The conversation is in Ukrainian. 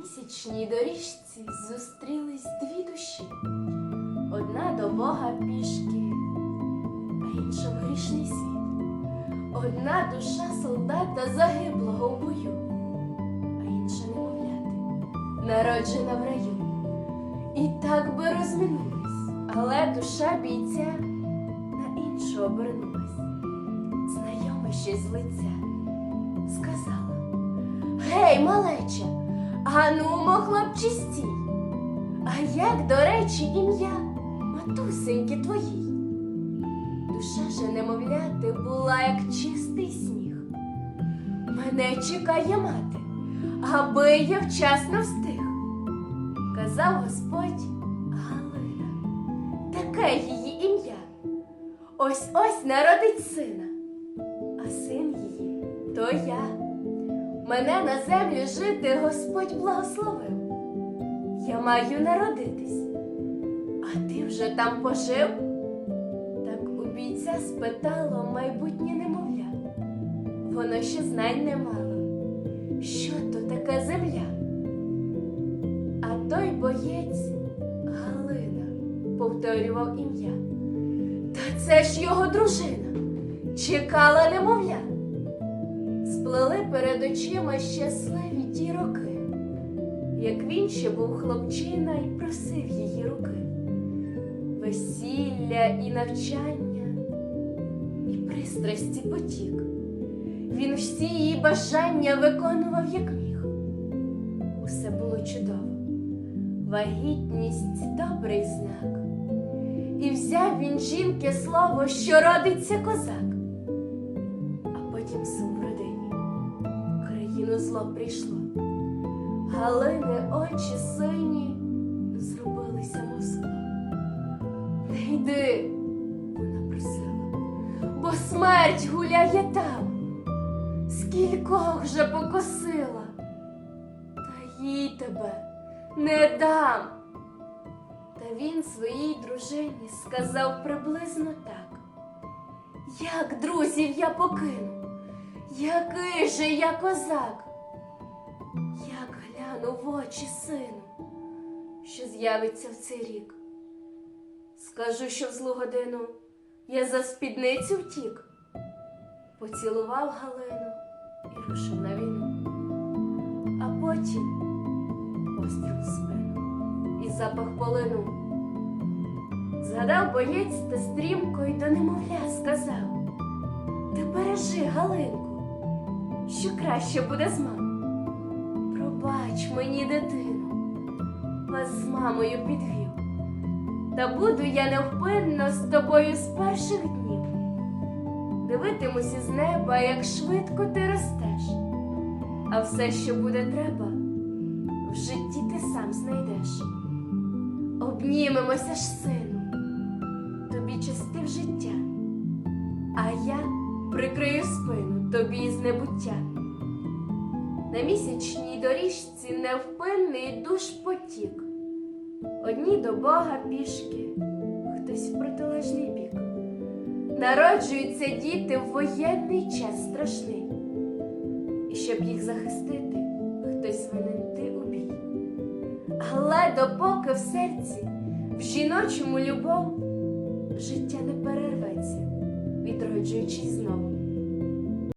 місячній доріжці зустрілись дві душі. Одна до Бога пішки, а інша в грішний світ. Одна душа солдата загиблого в бою, а інша немовляти, народжена в раю. І так би розминулись, але душа бійця на іншу обернулась. Знайоме щось з лиця сказала. Гей, малеча, а нумо, стій. А як, до речі, ім'я матусеньки твоїй? Душа же немовляти була, як чистий сніг. Мене чекає мати, аби я вчасно встиг. Казав Господь Галина, таке її ім'я. Ось ось народить сина, а син її то я. Мене на землю жити Господь благословив. Я маю народитись, а ти вже там пожив? Так у бійця спитало майбутнє немовля. Воно ще знань не мало. Що то таке земля? А той боєць Галина повторював ім'я. Та це ж його дружина. Чекала немовля. Сплели перед очима щасливі ті роки, як він ще був хлопчина і просив її руки, весілля і навчання, і пристрасті потік. Він всі її бажання виконував, як міг. Усе було чудово, вагітність добрий знак. І взяв він жінки слово, що родиться козак. Країну зло прийшло. Галини очі сині зробилися мов. Не йди, вона просила, бо смерть гуляє там. Скількох вже покосила, та їй тебе не дам. Та він своїй дружині сказав приблизно так. Як друзів я покину, який же я козак, як гляну в очі сину, що з'явиться в цей рік. Скажу, що в злу годину я за спідницю втік, поцілував Галину і рушив на війну, а потім постріл спину і запах полину. Згадав боєць та стрімко й до немовля сказав Ти бережи, Галинку, що краще буде з мамою. Пробач мені, дитину, вас з мамою підвів. Та буду я невпинно з тобою з перших днів. Дивитимусь із неба, як швидко ти ростеш, а все, що буде треба, в житті ти сам знайдеш. Обнімемося ж, сину, прикрию спину тобі з небуття. На місячній доріжці невпинний душ потік. Одні до Бога пішки, хтось в протилежний бік. Народжуються діти в воєнний час страшний. І щоб їх захистити, хтось винен ти у бій. Але допоки в серці, в жіночому любов, життя не перерветься, відроджуючись знову.